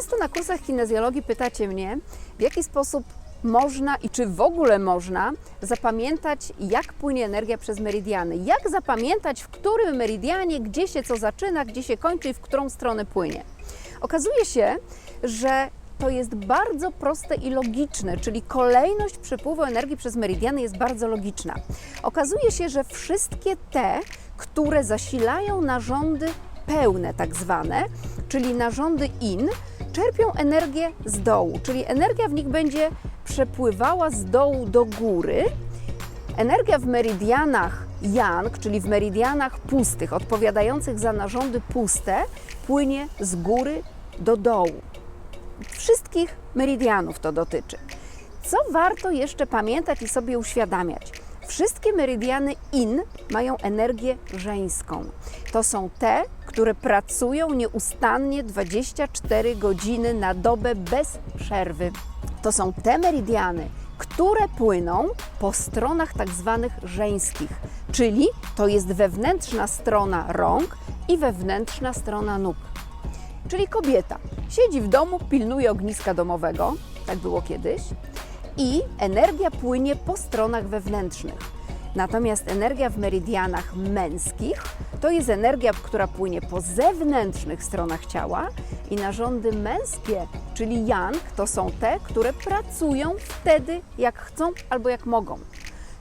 Często na kursach kinezjologii pytacie mnie, w jaki sposób można i czy w ogóle można zapamiętać, jak płynie energia przez meridiany. Jak zapamiętać, w którym meridianie, gdzie się co zaczyna, gdzie się kończy i w którą stronę płynie. Okazuje się, że to jest bardzo proste i logiczne, czyli kolejność przepływu energii przez meridiany jest bardzo logiczna. Okazuje się, że wszystkie te, które zasilają narządy pełne, tak zwane, czyli narządy in, czerpią energię z dołu, czyli energia w nich będzie przepływała z dołu do góry. Energia w meridianach yang, czyli w meridianach pustych, odpowiadających za narządy puste, płynie z góry do dołu. Wszystkich meridianów to dotyczy. Co warto jeszcze pamiętać i sobie uświadamiać? Wszystkie meridiany in mają energię żeńską. To są te, które pracują nieustannie 24 godziny na dobę bez przerwy. To są te meridiany, które płyną po stronach tak zwanych żeńskich, czyli to jest wewnętrzna strona rąk i wewnętrzna strona nóg. Czyli kobieta siedzi w domu, pilnuje ogniska domowego, tak było kiedyś, i energia płynie po stronach wewnętrznych. Natomiast energia w meridianach męskich to jest energia, która płynie po zewnętrznych stronach ciała i narządy męskie, czyli yang, to są te, które pracują wtedy, jak chcą albo jak mogą.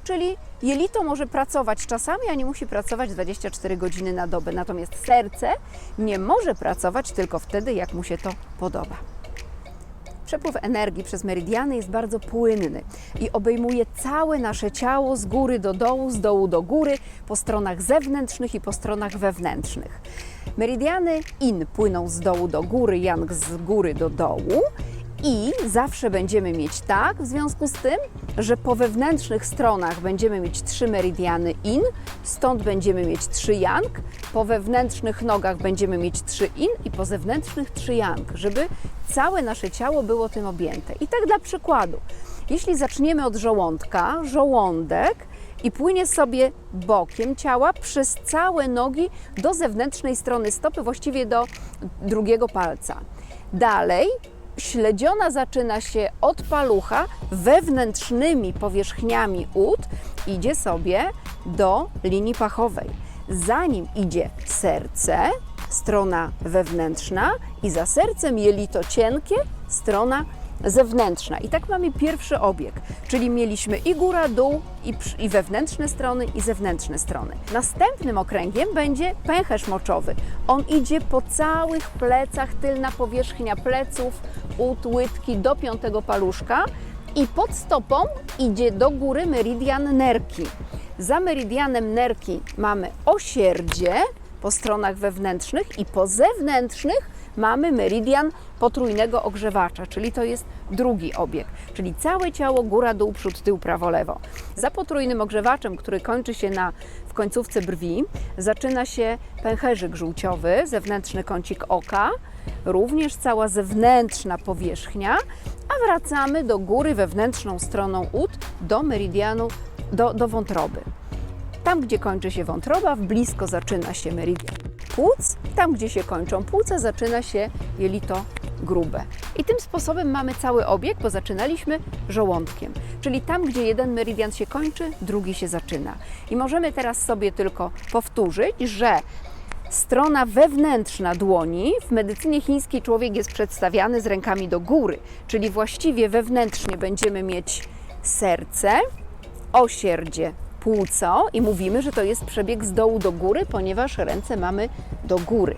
Czyli jelito może pracować czasami, a nie musi pracować 24 godziny na dobę. Natomiast serce nie może pracować tylko wtedy, jak mu się to podoba. Przepływ energii przez meridiany jest bardzo płynny i obejmuje całe nasze ciało z góry do dołu, z dołu do góry, po stronach zewnętrznych i po stronach wewnętrznych. Meridiany in płyną z dołu do góry, yang z góry do dołu. I zawsze będziemy mieć tak, w związku z tym, że po wewnętrznych stronach będziemy mieć trzy meridiany in, stąd będziemy mieć trzy yang, po wewnętrznych nogach będziemy mieć trzy in i po zewnętrznych trzy yang, żeby całe nasze ciało było tym objęte. I tak dla przykładu, jeśli zaczniemy od żołądka, żołądek i płynie sobie bokiem ciała przez całe nogi do zewnętrznej strony stopy, właściwie do drugiego palca. Dalej śledziona zaczyna się od palucha wewnętrznymi powierzchniami ud, idzie sobie do linii pachowej. Zanim idzie serce, strona wewnętrzna i za sercem jelito cienkie, strona zewnętrzna. I tak mamy pierwszy obieg, czyli mieliśmy i góra, dół, i, i wewnętrzne strony, i zewnętrzne strony. Następnym okręgiem będzie pęcherz moczowy. On idzie po całych plecach, tylna powierzchnia pleców, ud, łydki do piątego paluszka i pod stopą idzie do góry meridian nerki. Za meridianem nerki mamy osierdzie po stronach wewnętrznych i po zewnętrznych mamy meridian potrójnego ogrzewacza, czyli to jest drugi obieg, czyli całe ciało, góra, dół, przód, tył, prawo, lewo. Za potrójnym ogrzewaczem, który kończy się na, w końcówce brwi, zaczyna się pęcherzyk żółciowy, zewnętrzny kącik oka, również cała zewnętrzna powierzchnia, a wracamy do góry wewnętrzną stroną ud, do meridianu, do, do wątroby. Tam, gdzie kończy się wątroba, blisko zaczyna się meridian płuc. Tam, gdzie się kończą płuca, zaczyna się jelito grube. I tym sposobem mamy cały obieg, bo zaczynaliśmy żołądkiem. Czyli tam, gdzie jeden meridian się kończy, drugi się zaczyna. I możemy teraz sobie tylko powtórzyć, że Strona wewnętrzna dłoni w medycynie chińskiej człowiek jest przedstawiany z rękami do góry, czyli właściwie wewnętrznie będziemy mieć serce, osierdzie, płuco i mówimy, że to jest przebieg z dołu do góry, ponieważ ręce mamy do góry.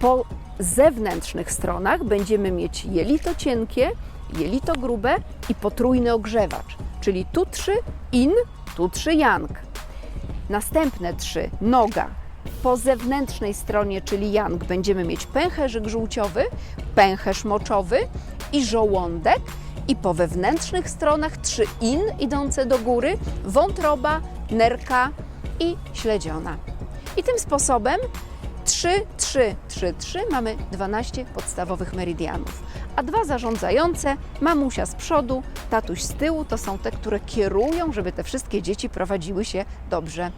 Po zewnętrznych stronach będziemy mieć jelito cienkie, jelito grube i potrójny ogrzewacz, czyli tu trzy in, tu trzy yang. Następne trzy noga. Po zewnętrznej stronie, czyli yang, będziemy mieć pęcherzyk żółciowy, pęcherz moczowy i żołądek. I po wewnętrznych stronach trzy in idące do góry, wątroba, nerka i śledziona. I tym sposobem 3, 3, 3, 3 mamy 12 podstawowych meridianów. A dwa zarządzające, mamusia z przodu, tatuś z tyłu, to są te, które kierują, żeby te wszystkie dzieci prowadziły się dobrze